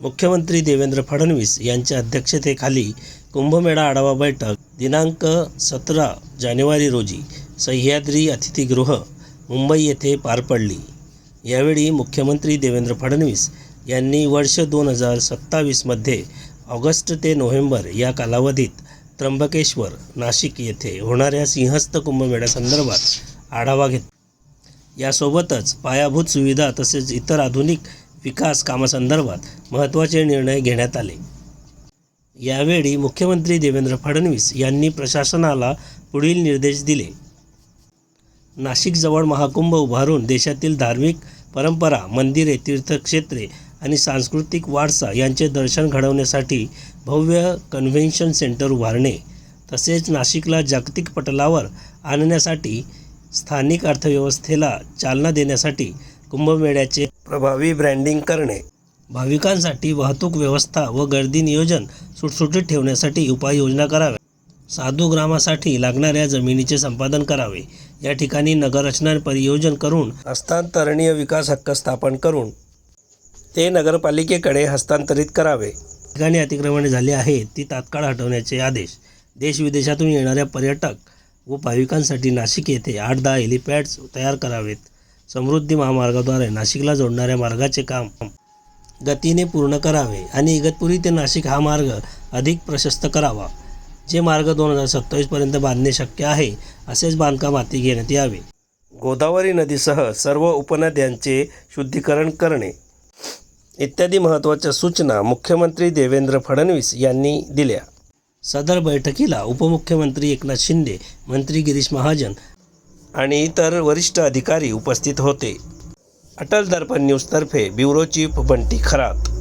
मुख्यमंत्री देवेंद्र फडणवीस यांच्या अध्यक्षतेखाली कुंभमेळा आढावा बैठक दिनांक सतरा जानेवारी रोजी सह्याद्री अतिथीगृह मुंबई येथे पार पडली. यावेळी मुख्यमंत्री देवेंद्र फडणवीस यांनी वर्ष दोन हजार सत्तावीसमध्ये ऑगस्ट ते नोव्हेंबर या कालावधीत त्र्यंबकेश्वर नाशिक येथे होणाऱ्या सिंहस्थ कुंभमेळ्यासंदर्भात आढावा घेतला. यासोबतच पायाभूत सुविधा तसेच इतर आधुनिक विकास कामासंदर्भात महत्त्वाचे निर्णय घेण्यात आले. यावेळी मुख्यमंत्री देवेंद्र फडणवीस यांनी प्रशासनाला पुढील निर्देश दिले. नाशिकजवळ महाकुंभ उभारून देशातील धार्मिक परंपरा मंदिरे तीर्थक्षेत्रे आणि सांस्कृतिक वारसा यांचे दर्शन घडवण्यासाठी भव्य कन्व्हेन्शन सेंटर उभारणे तसेच नाशिकला जागतिक पटलावर आणण्यासाठी स्थानिक अर्थव्यवस्थेला चालना देण्यासाठी कुंभमेळ्याचे प्रभावी ब्रँडिंग करणे. भाविकांसाठी वाहतूक व्यवस्था व गर्दी नियोजन सुटसुटीत ठेवण्यासाठी उपाययोजना कराव्या. साधू ग्रामासाठी लागणाऱ्या जमिनीचे संपादन करावे. या ठिकाणी नगररचना परियोजन करून हस्तांतरणीय विकास हक्क स्थापन करून ते नगरपालिकेकडे हस्तांतरित करावे. ठिकाणी अतिक्रमण झाले आहे ती तात्काळ हटवण्याचे आदेश. देशविदेशातून येणाऱ्या पर्यटक व भाविकांसाठी नाशिक येथे आठ दहा हेलिपॅड्स तयार करावेत. समृद्धी महामार्गाद्वारे नाशिकला जोडणाऱ्या मार्गाचे काम गतीने पूर्ण करावे आणि इगतपुरी ते नाशिक हा मार्ग अधिक प्रशस्त करावा जे मार्ग दोन हजार सत्तावीसपर्यंत बांधणे शक्य आहे असेच बांधकाम हाती घेण्यात यावे. गोदावरी नदीसह सर्व उपनद्यांचे शुद्धीकरण करणे इत्यादी महत्त्वाच्या सूचना मुख्यमंत्री देवेंद्र फडणवीस यांनी दिल्या. सदर बैठकीला उपमुख्यमंत्री एकनाथ शिंदे मंत्री गिरीश महाजन आणि इतर वरिष्ठ अधिकारी उपस्थित होते. अटल दर्पण न्यूजतर्फे ब्युरो चीफ बंटी खरात.